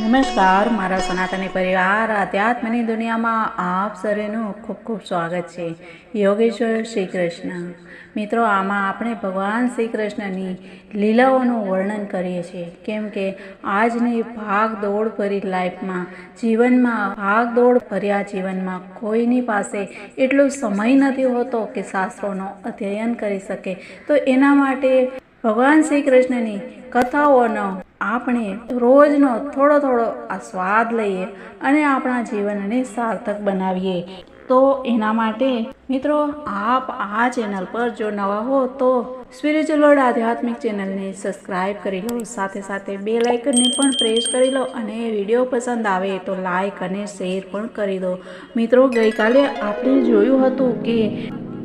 નમસ્કાર, મારા સનાતની પરિવાર, આધ્યાત્મની દુનિયામાં આપ સરેનું ખૂબ ખૂબ સ્વાગત છે. યોગેશ્વર શ્રી કૃષ્ણ મિત્રો, આમાં આપણે ભગવાન શ્રી કૃષ્ણની લીલાઓનું વર્ણન કરીએ છીએ. કેમ કે આજની ભાગ દોડ ભરી લાઈફમાં, જીવનમાં ભાગ દોડ ભર્યા જીવનમાં કોઈની પાસે એટલો સમય નથી હોતો કે શાસ્ત્રોનો અધ્યયન કરી શકે. તો એના માટે ભગવાન શ્રી કૃષ્ણની કથાઓનો આપણે રોજનો થોડો થોડો આ સ્વાદ લઈએ અને આપણા જીવનને સાર્થક બનાવીએ. તો એના માટે મિત્રો આપ આ ચેનલ પર જો નવા હો તો સ્પિરિચ્યુઅલ વર્લ્ડ આધ્યાત્મિક ચેનલને સબસ્ક્રાઈબ કરી લો, સાથે સાથે બે લાઇકનને પણ પ્રેસ કરી લો અને વીડિયો પસંદ આવે તો લાઇક અને શેર પણ કરી દો. મિત્રો, ગઈકાલે આપણે જોયું હતું કે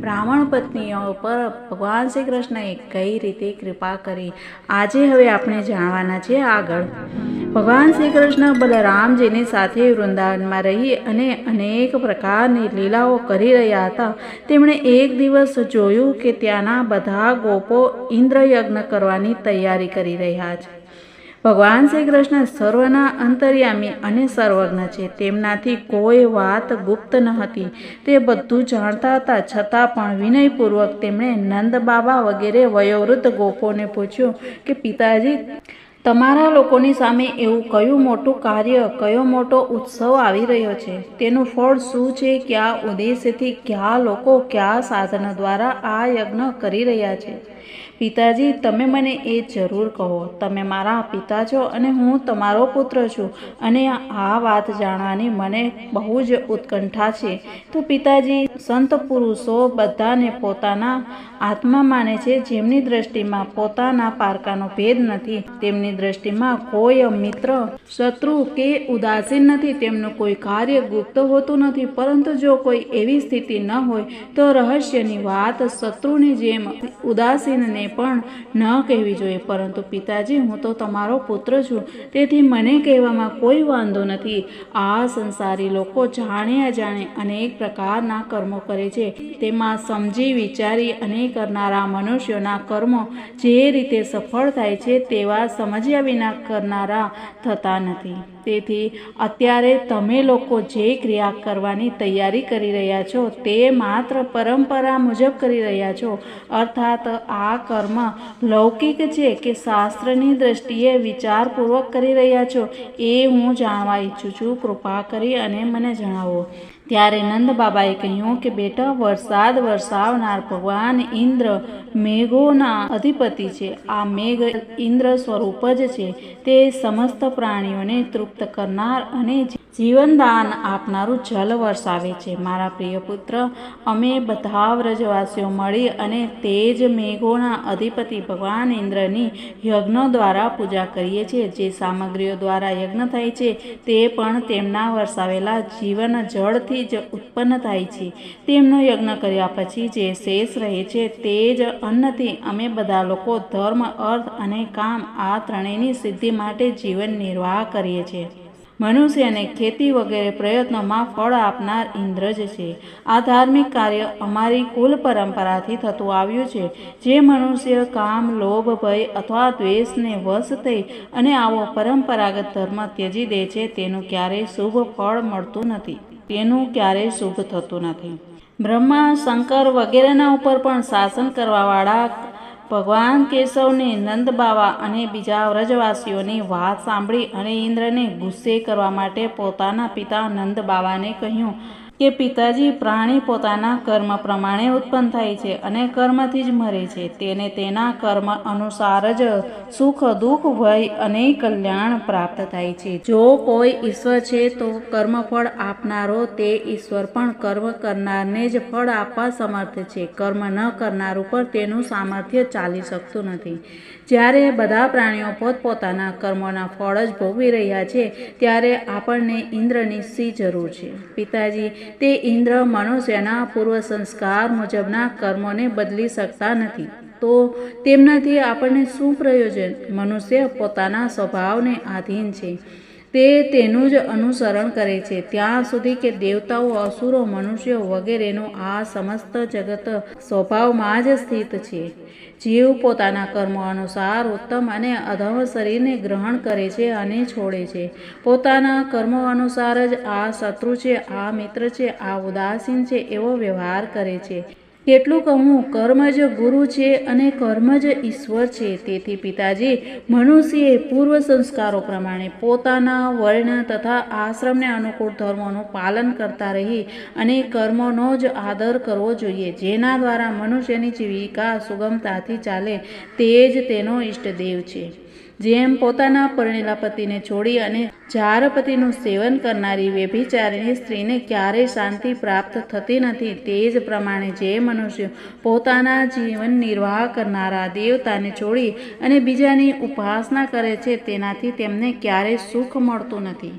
બ્રાહ્મણ પત્નીઓ પર ભગવાન શ્રી કૃષ્ણએ કઈ રીતે કૃપા કરી? આજે હવે આપણે જાણવાના છે આગળ. ભગવાન શ્રી કૃષ્ણ બલરામજીની સાથે વૃંદાવનમાં રહી અને અનેક પ્રકારની લીલાઓ કરી રહ્યા હતા. તેમણે એક દિવસ જોયું કે ત્યાંના બધા ગોપો ઇન્દ્રયજ્ઞ કરવાની તૈયારી કરી રહ્યા છે. ભગવાન શ્રી કૃષ્ણ સર્વના અંતર્યામી અને સર્વજ્ઞ છે. તેમનાથી કોઈ વાત ગુપ્ત ન હતી. તે બધું જાણતા હતા. છતાં પણ વિનયપૂર્વક તેમણે નંદ બાબા વગેરે વયોવૃદ્ધ ગોપોને પૂછ્યું કે, પિતાજી, તમારા લોકોની સામે એવું કયું મોટું કાર્ય, કયો મોટો ઉત્સવ આવી રહ્યો છે? તેનું ફળ શું છે? કયા ઉદ્દેશ્યથી કયા લોકો કયા સાધન દ્વારા આ યજ્ઞ કરી રહ્યા છે? પિતાજી, તમે મને એ જરૂર કહો. તમે મારા પિતા છો અને હું તમારો પુત્ર છું અને આ વાત જાણવાની મને બહુ જ ઉત્કંઠા છે. તો પિતાજી, સંત પુરુષો બધાને પોતાના આત્મા માને છે, જેમની દ્રષ્ટિમાં પોતાના પારકાનો ભેદ નથી, તેમની દ્રષ્ટિમાં કોઈ મિત્ર શત્રુ કે ઉદાસીન નથી, તેમનું કોઈ કાર્ય ગુપ્ત હોતું નથી. પરંતુ જો કોઈ એવી સ્થિતિ ન હોય, તો રહસ્યની વાત શત્રુની જેમ ઉદાસીનને પણ ન કહેવી જોઈએ, પરંતુ પિતાજી, હું તો તમારો પુત્ર છું. તેથી મને કહેવામાં કોઈ વાંધો નથી. આ સંસારી લોકો જાણે અજાણે અનેક પ્રકારના કર્મો કરે છે. તેમાં સમજી વિચારી અને કરનારા મનુષ્યોના કર્મો જે રીતે સફળ થાય છે તેવા સમજ્યા વિના કરનારા થતા નથી. તેથી અત્યારે તમે લોકો જે ક્રિયા કરવાની તૈયારી કરી રહ્યા છો તે માત્ર પરંપરા મુજબ કરી રહ્યા છો. અર્થાત આ કર્મ લૌકિક છે કે શાસ્ત્રની દ્રષ્ટિએ વિચારપૂર્વક કરી રહ્યા છો એ હું જાણવા ઈચ્છું છું. કૃપા કરી અને મને જણાવો. ત્યારે નંદ બાબાએ કહ્યું કે, બેટા, વરસાદ વરસાવનાર ભગવાન ઇન્દ્ર મેઘોના અધિપતિ છે. આ મેઘ ઇન્દ્ર સ્વરૂપ જ છે. તે સમસ્ત પ્રાણીઓને તૃપ્ત કરનાર અને જીવનદાન આપનારું જલ વરસાવે છે. મારા પ્રિય પુત્ર, અમે બધા વ્રજવાસીઓ મળી અને તે જ મેઘોના અધિપતિ ભગવાન ઇન્દ્રની યજ્ઞ દ્વારા પૂજા કરીએ છીએ. જે સામગ્રીઓ દ્વારા યજ્ઞ થાય છે, તે પણ તેમના વરસાવેલા જીવન જળથી જ ઉત્પન્ન થાય છે. તેમનો યજ્ઞ કર્યા પછી જે શેષ રહે છે, તે જ અન્નથી અમે બધા લોકો ધર્મ, અર્થ અને કામ આ ત્રણેયની સિદ્ધિ માટે જીવન નિર્વાહ કરીએ છીએ. મનુષ્યને ખેતી વગેરે પ્રયત્નોમાં ફળ આપનાર ઇન્દ્ર જ છે. આ ધાર્મિક કાર્ય અમારી કુલ પરંપરાથી થતું આવ્યું છે. જે મનુષ્ય કામ, લોભ, ભય અથવા દ્વેષને વશ થઈ અને આવો પરંપરાગત ધર્મ ત્યજી દે છે, તેનું ક્યારેય શુભ ફળ મળતું નથી. તેનું ક્યારેય શુભ થતું નથી. બ્રહ્મા, શંકર વગેરેના ઉપર પણ શાસન કરવાવાળા ભગવાન કેશવને નંદ બાવા અને બીજા વ્રજવાસીઓની વાત સાંભળી અને ઇન્દ્રને ગુસ્સે કરવા માટે પોતાના પિતા નંદ બાવાને કહ્યું કે પિતાજી પ્રાણી પોતાના કર્મ પ્રમાણે ઉત્પન્ન થાય છે અને કર્મથી જ મરે છે. તેને તેના કર્મ અનુસાર જ સુખ, દુઃખ, ભય અને કલ્યાણ પ્રાપ્ત થાય છે. જો કોઈ ઈશ્વર છે તો કર્મફળ આપનારો તે ઈશ્વર પણ કર્મ કરનારને જ ફળ આપવા સમર્થ છે. કર્મ ન કરનાર ઉપર તેનું સામર્થ્ય ચાલી શકતું નથી. જ્યારે બધા પ્રાણીઓ પોતપોતાના કર્મોના ફળ જ ભોગવી રહ્યા છે, ત્યારે આપણને ઇન્દ્રની સી જરૂર છે? પિતાજી, તે ઇન્દ્ર મનુષ્યના પૂર્વ સંસ્કાર મુજબના કર્મોને બદલી શકતા નથી. તો તેમનાથી આપણને શું પ્રયોજન? મનુષ્ય પોતાના સ્વભાવને આધીન છે. તે તેનું જ અનુસરણ કરે છે. ત્યાં સુધી કે દેવતાઓ, અસુરો, મનુષ્યો વગેરેનું આ સમસ્ત જગત સ્વભાવમાં જ સ્થિત છે. જીવ પોતાના કર્મો અનુસાર ઉત્તમ અને અધમ શરીરને ગ્રહણ કરે છે અને છોડે છે. પોતાના કર્મો અનુસાર જ આ શત્રુ છે, આ મિત્ર છે, આ ઉદાસીન છે એવો વ્યવહાર કરે છે. કેટલું કહું, કર્મ જ ગુરુ છે અને કર્મ જ ઈશ્વર છે. તેથી પિતાજી, મનુષ્યએ પૂર્વ સંસ્કારો પ્રમાણે પોતાના વર્ણ તથા આશ્રમને અનુકૂળ ધર્મોનું પાલન કરતા રહી અને કર્મનો જ આદર કરવો જોઈએ. જેના દ્વારા મનુષ્યની જીવિકા સુગમતાથી ચાલે, તે જ તેનો ઈષ્ટદેવ છે. જેમ પોતાના પરણેલા પતિને છોડી અને ચાર પતિનું સેવન કરનારી વ્યભિચારીણી સ્ત્રીને ક્યારેય શાંતિ પ્રાપ્ત થતી નથી, તે જ પ્રમાણે જે મનુષ્ય પોતાના જીવન નિર્વાહ કરનારા દેવતાને છોડી અને બીજાની ઉપાસના કરે છે, તેનાથી તેમને ક્યારેય સુખ મળતું નથી.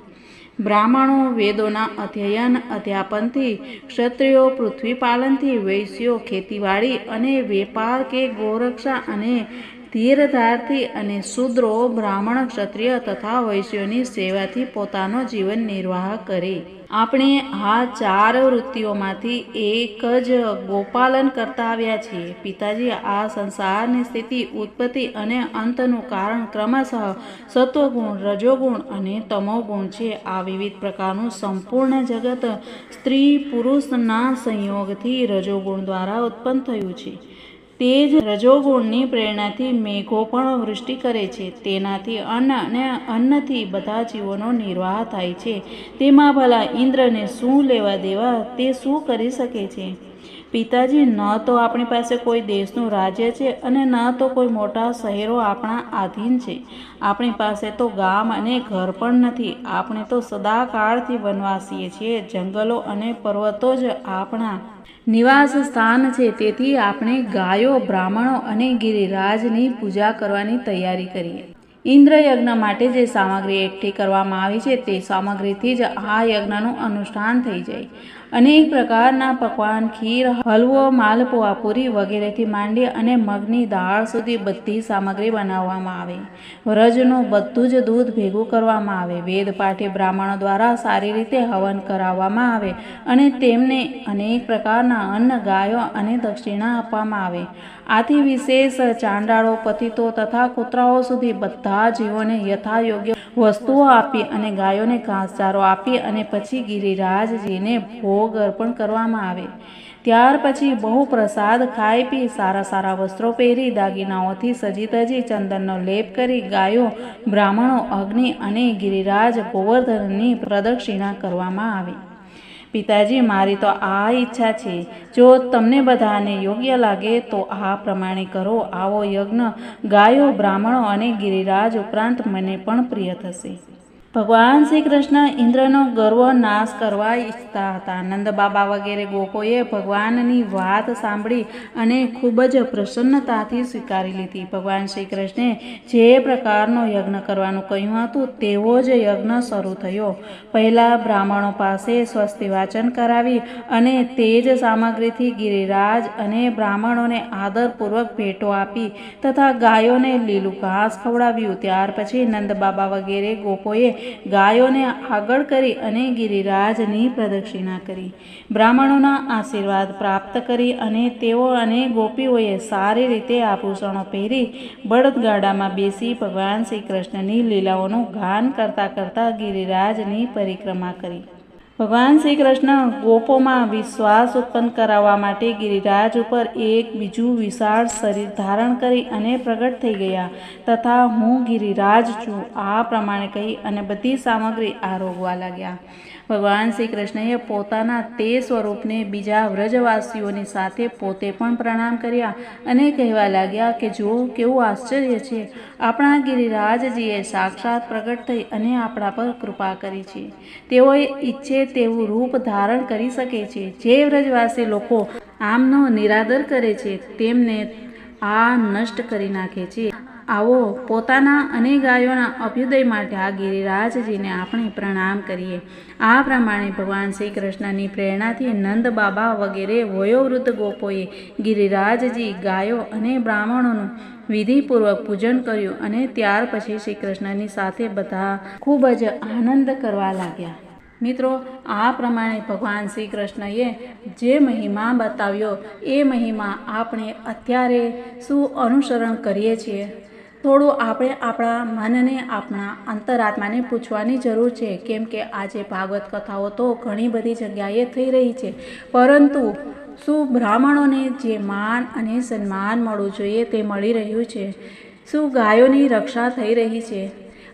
બ્રાહ્મણો વેદોના અધ્યયન, અધ્યાપનથી, ક્ષત્રિયો પૃથ્વીપાલનથી વૈશ્યો ખેતીવાડી અને વેપાર કે ગોરક્ષા અને તીરધારથી અને શૂદ્રો બ્રાહ્મણ, ક્ષત્રિય તથા વૈશ્યોની સેવાથી પોતાનો જીવન નિર્વાહ કરે. આપણે આ ચાર વૃત્તિઓમાંથી એક જ ગોપાલન કરતા આવ્યા છીએ. પિતાજી, આ સંસારની સ્થિતિ, ઉત્પત્તિ અને અંતનું કારણ ક્રમશઃ સત્વગુણ, રજોગુણ અને તમોગુણ છે. આ વિવિધ પ્રકારનું સંપૂર્ણ જગત સ્ત્રી પુરુષના સંયોગથી રજોગુણ દ્વારા ઉત્પન્ન થયું છે. તે જ રજોગુણની પ્રેરણાથી મેઘો પણ વૃષ્ટિ કરે છે. તેનાથી અન્ન અને અન્નથી બધા જીવોનો નિર્વાહ થાય છે. તેમાં ભલા ઇન્દ્રને શું લેવા દેવા, તે શું કરી શકે છે? પિતાજી, ન તો આપણી પાસે કોઈ દેશનું રાજ્ય છે અને ન તો કોઈ મોટા શહેરો આપણા આધીન છે. આપણી પાસે તો ગામ અને ઘર પણ નથી. આપણે તો સદાકાળથી વનવાસીએ છીએ, જંગલો અને પર્વતો જ આપણા નિવાસ સ્થાન છે. તેથી આપણે ગાયો, બ્રાહ્મણો અને ગિરિરાજની પૂજા કરવાની તૈયારી કરીએ. ઇન્દ્રયજ્ઞ માટે જે સામગ્રી એકઠી કરવામાં આવી છે, તે સામગ્રીથી જ આ યજ્ઞનું અનુષ્ઠાન થઈ જાય. અનેક પ્રકારના પકવાન, ખીર, હલવો, માલપુઆ, પૂરી વગેરેથી માંડી અને મગની દાળ સુધી બધી સામગ્રી બનાવવામાં આવે. વ્રજનું બધું જ દૂધ ભેગું કરવામાં આવે. વેદ પાઠી બ્રાહ્મણો દ્વારા સારી રીતે હવન કરાવવામાં આવે અને તેમને અનેક પ્રકારના અન્ન, ગાયો અને દક્ષિણા આપવામાં આવે. આથી વિશેષ ચાંડાળો, પતિતો તથા કૂતરાઓ સુધી બધા જીવોને યથાયોગ્ય વસ્તુઓ આપી અને ગાયોને ઘાસચારો આપી અને પછી ગિરિરાજજીને ભોગ અર્પણ કરવામાં આવે. ત્યાર પછી બહુ પ્રસાદ ખાઈ પી સારા સારા વસ્ત્રો પહેરી દાગીનાઓથી સજી તજી ચંદનનો લેપ કરી ગાયો, બ્રાહ્મણો, અગ્નિ અને ગિરિરાજ ગોવર્ધનની પ્રદક્ષિણા કરવામાં આવી. પિતાજી, મારી તો આ ઈચ્છા છે. જો તમને બધાને યોગ્ય લાગે તો આ પ્રમાણે કરો. આવો યજ્ઞ ગાયો, બ્રાહ્મણો અને ગિરિરાજ ઉપરાંત મને પણ પ્રિય થશે. ભગવાન શ્રી કૃષ્ણ ઇન્દ્રનો ગર્વ નાશ કરવા ઈચ્છતા હતા. નંદ બાબા વગેરે ગોપોએ ભગવાનની વાત સાંભળી અને ખૂબ જ પ્રસન્નતાથી સ્વીકારી લીધી. ભગવાન શ્રી કૃષ્ણે જે પ્રકારનો યજ્ઞ કરવાનું કહ્યું હતું, તેવો જ યજ્ઞ શરૂ થયો. પહેલાં બ્રાહ્મણો પાસે સ્વસ્તિ વાચન કરાવી અને તે જ સામગ્રીથી ગિરિરાજ અને બ્રાહ્મણોને આદરપૂર્વક ભેટો આપી તથા ગાયોને લીલું ઘાસ ખવડાવ્યું. ત્યાર પછી નંદ બાબા વગેરે ગોપોએ ગાયોને આગળ કરી અને ગિરિરાજની પ્રદક્ષિણા કરી. બ્રાહ્મણોના આશીર્વાદ પ્રાપ્ત કરી અને તેઓ અને ગોપીઓએ સારી રીતે આભૂષણો પહેરી બળદગાડામાં બેસી ભગવાન શ્રી કૃષ્ણની લીલાઓનું ગાન કરતા કરતા ગિરિરાજની પરિક્રમા કરી. ભગવાન શ્રી કૃષ્ણ ગોપોમાં વિશ્વાસ ઉત્પન્ન કરાવવા માટે ગિરિરાજ ઉપર એક બીજું વિશાળ શરીર ધારણ કરી અને પ્રગટ થઈ ગયા. તથા હું ગિરિરાજ છું, આ પ્રમાણે કહી અને બધી સામગ્રી આરોગવા લાગ્યા. ભગવાન શ્રી કૃષ્ણએ પોતાના તે સ્વરૂપને બીજા વ્રજવાસીઓની સાથે પોતે પણ પ્રણામ કર્યા અને કહેવા લાગ્યા કે જો કેવું આશ્ચર્ય છે. આપણા ગિરિરાજજીએ સાક્ષાત પ્રગટ થઈ અને આપણા પર કૃપા કરી છે. તેઓએ ઈચ્છે તેવું રૂપ ધારણ કરી શકે છે. જે વ્રજવાસી લોકો આમનો નિરાદર કરે છે, તેમને આ નષ્ટ કરી નાખે છે. આવો પોતાના અને ગાયોના અભ્યુદય માટે આ ગિરિરાજજીને આપણે પ્રણામ કરીએ. આ પ્રમાણે ભગવાન શ્રી કૃષ્ણની પ્રેરણાથી નંદ બાબા વગેરે વયોવૃદ્ધ ગોપોએ ગિરિરાજજી, ગાયો અને બ્રાહ્મણોનું વિધિપૂર્વક પૂજન કર્યું અને ત્યાર પછી શ્રી કૃષ્ણની સાથે બધા ખૂબ જ આનંદ કરવા લાગ્યા. મિત્રો, આ પ્રમાણે ભગવાન શ્રી કૃષ્ણએ જે મહિમા બતાવ્યો, એ મહિમા આપણે અત્યારે શું અનુસરણ કરીએ છીએ. થોડું આપણે આપણા મનને આપણા અંતરાત્માને પૂછવાની જરૂર છે. કેમ કે આજે ભાગવત કથાઓ તો ઘણી બધી જગ્યાએ થઈ રહી છે. પરંતુ શું બ્રાહ્મણોને જે માન અને સન્માન મળવું જોઈએ તે મળી રહ્યું છે? શું ગાયોની રક્ષા થઈ રહી છે?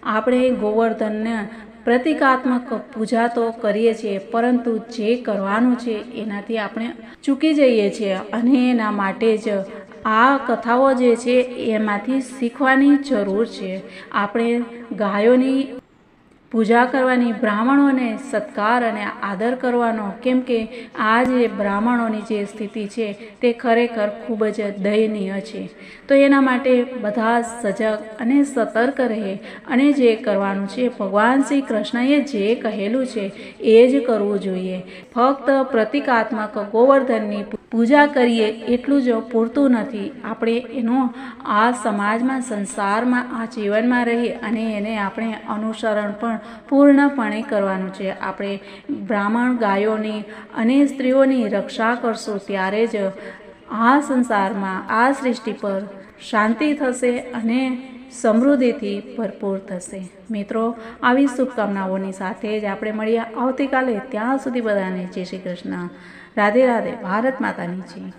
આપણે ગોવર્ધનને પ્રતિકાત્મક પૂજા તો કરીએ છીએ, પરંતુ જે કરવાનું છે એનાથી આપણે ચૂકી જઈએ છીએ અને એના માટે જ આ કથાઓ જે છે એમાંથી શીખવાની જરૂર છે. આપણે ગાયોની પૂજા કરવાની બ્રાહ્મણોને સત્કાર અને આદર કરવાનો. કેમ કે આ જે બ્રાહ્મણોની જે સ્થિતિ છે, તે ખરેખર ખૂબ જ દયનીય છે. તો એના માટે બધા સજગ અને સતર્ક રહે અને જે કરવાનું છે, ભગવાન શ્રી કૃષ્ણએ જે કહેલું છે, એ જ કરવું જોઈએ. ફક્ત પ્રતિકાત્મક ગોવર્ધનની પૂજા કરીએ એટલું જ પૂરતું નથી. આપણે એનો આ સમાજમાં, સંસારમાં, આ જીવનમાં રહી અને એને આપણે અનુસરણ પણ પૂર્ણપણે કરવાનું છે. આપણે બ્રાહ્મણ ગાયોની અને સ્ત્રીઓની રક્ષા કરશું ત્યારે જ આ સંસારમાં આ સૃષ્ટિ પર શાંતિ થશે અને સમૃદ્ધિથી ભરપૂર થશે. મિત્રો, આવી શુભકામનાઓની સાથે જ આપણે મળીએ આવતીકાલે. ત્યાં સુધી બધાને જય શ્રી કૃષ્ણ. રાધે રાધે. ભારત માતાની જય.